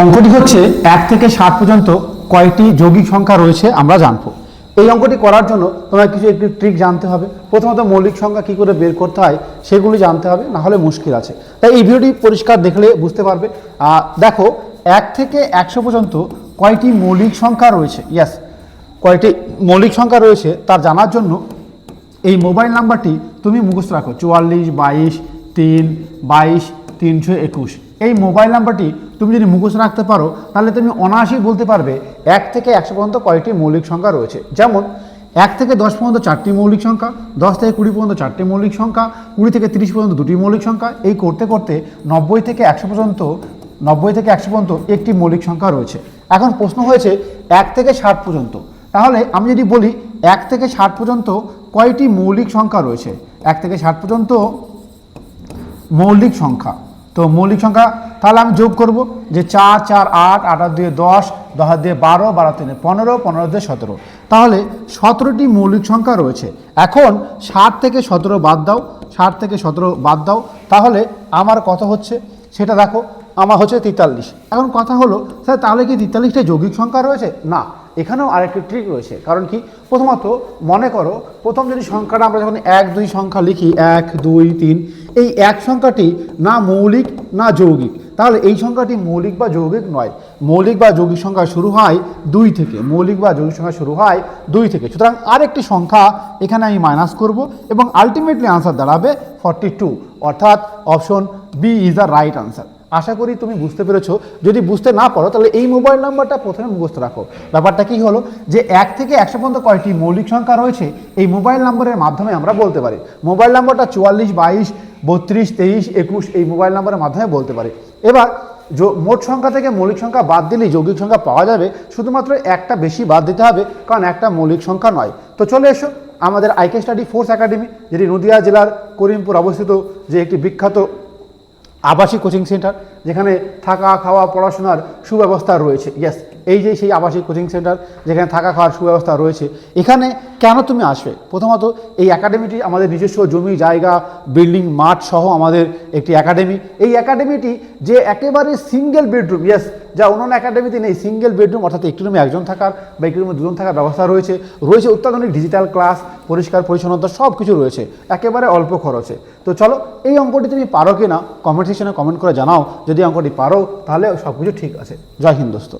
অঙ্কটি হচ্ছে এক থেকে ষাট পর্যন্ত কয়টি যৌগিক সংখ্যা রয়েছে আমরা জানব। এই অঙ্কটি করার জন্য তোমার কিছু একটি ট্রিক জানতে হবে। প্রথমত মৌলিক সংখ্যা কী করে বের করতে হয় সেগুলি জানতে হবে, না হলে মুশকিল আছে। তাই এই ভিডিওটি পরিষ্কার দেখলে বুঝতে পারবে। দেখো, এক থেকে একশো পর্যন্ত কয়টি মৌলিক সংখ্যা রয়েছে? ইয়াস কয়টি মৌলিক সংখ্যা রয়েছে তার জানার জন্য এই মোবাইল নাম্বারটি তুমি মুখস্থ রাখো। চুয়াল্লিশ, বাইশ, তিন, বাইশ, তিনশো একুশ। এই মোবাইল নাম্বারটি তুমি যদি মুখস্থ রাখতে পারো, তাহলে তুমি অনায়াসেই বলতে পারবে এক থেকে একশো পর্যন্ত কয়েকটি মৌলিক সংখ্যা রয়েছে। যেমন, এক থেকে দশ পর্যন্ত চারটি মৌলিক সংখ্যা, দশ থেকে কুড়ি পর্যন্ত চারটি মৌলিক সংখ্যা, কুড়ি থেকে তিরিশ পর্যন্ত দুটি মৌলিক সংখ্যা, এই করতে করতে নব্বই থেকে একশো পর্যন্ত, নব্বই থেকে একশো পর্যন্ত একটি মৌলিক সংখ্যা রয়েছে। এখন প্রশ্ন হয়েছে, এক থেকে ষাট পর্যন্ত। তাহলে আমি যদি বলি, এক থেকে ষাট পর্যন্ত কয়টি মৌলিক সংখ্যা রয়েছে? এক থেকে ষাট পর্যন্ত মৌলিক সংখ্যা। তো মৌলিক সংখ্যা, তাহলে আমি যোগ করব যে চার চার, আট আট আট দিয়ে দশ দশ দিয়ে বারো বারো, তিনে, পনেরো পনেরো দিয়ে সতেরো। তাহলে সতেরোটি মৌলিক সংখ্যা রয়েছে। এখন ষাট থেকে সতেরো বাদ দাও, ষাট থেকে সতেরো বাদ দাও, তাহলে আমার কত হচ্ছে? সেটা দেখো, আমার হচ্ছে তেতাল্লিশ। এখন কথা হলো, স্যার, তাহলে কি তেতাল্লিশটা যৌগিক সংখ্যা রয়েছে? না, এখানেও আরেকটি ট্রিক রয়েছে। কারণ কি? প্রথমত মনে করো, প্রথম যদি সংখ্যাটা আমরা যখন এক, দুই সংখ্যা লিখি, এক, দুই, তিন এই এক সংখ্যাটি না মৌলিক, না যৌগিক। তাহলে এই সংখ্যাটি মৌলিক বা যৌগিক নয়। মৌলিক বা যৌগিক সংখ্যা শুরু হয় দুই থেকে। মৌলিক বা যৌগিক সংখ্যা শুরু হয় দুই থেকে। সুতরাং আরেকটি সংখ্যা এখানে আমি মাইনাস করব এবং আলটিমেটলি আনসার দাঁড়াবে ফর্টি টু অর্থাৎ option B is the right answer আশা করি তুমি বুঝতে পেরেছ। যদি বুঝতে না পারো, তাহলে এই মোবাইল নাম্বারটা প্রথমে মুখস্থ রাখো। ব্যাপারটা কি হলো যে এক থেকে একশো পর্যন্ত কয়টি মৌলিক সংখ্যা রয়েছে, এই মোবাইল নাম্বারের মাধ্যমে আমরা বলতে পারি। মোবাইল নাম্বারটা চুয়াল্লিশ, বাইশ বত্রিশ, তেইশ, একুশ এই মোবাইল নাম্বারের মাধ্যমে বলতে পারি। এবার মোট সংখ্যা থেকে মৌলিক সংখ্যা বাদ দিলেই যৌগিক সংখ্যা পাওয়া যাবে, শুধুমাত্র একটা বেশি বাদ দিতে হবে, কারণ একটা মৌলিক সংখ্যা নয়। তো চলে এসো, আমাদের আইকে স্টাডি ফোর্স একাডেমি যেটি নদিয়া জেলার করিমপুর অবস্থিত যে একটি বিখ্যাত আবাসিক কোচিং সেন্টার যেখানে থাকা, খাওয়া, পড়াশোনার সুব্যবস্থা রয়েছে। ইয়েস এই যে সেই আবাসিক কোচিং সেন্টার, যেখানে থাকা, খাওয়ার সুব্যবস্থা রয়েছে। এখানে কেন তুমি আসবে? প্রথমত, এই একাডেমিটি আমাদের নিজস্ব জমি, জায়গা বিল্ডিং মাঠ সহ আমাদের একটি একাডেমি এই একাডেমিটি যে একেবারে সিঙ্গেল বেডরুম ইয়েস যা অন্যান্য একাডেমিতে নেই সিঙ্গেল বেডরুম অর্থাৎ একটি রুমে একজন থাকার বা একটি রুমে দুজন থাকার ব্যবস্থা রয়েছে। রয়েছে অত্যাধুনিক ডিজিটাল ক্লাস পরিষ্কার, পরিচ্ছন্নতা সব কিছু রয়েছে, একেবারে অল্প খরচে। তো চলো, এই অঙ্কটি তুমি পারো কি না কমেন্ট সেকশনে কমেন্ট করে জানাও যদি অঙ্কটি পারো তাহলে সব কিছু ঠিক আছে। জয় হিন্দ দোস্ত।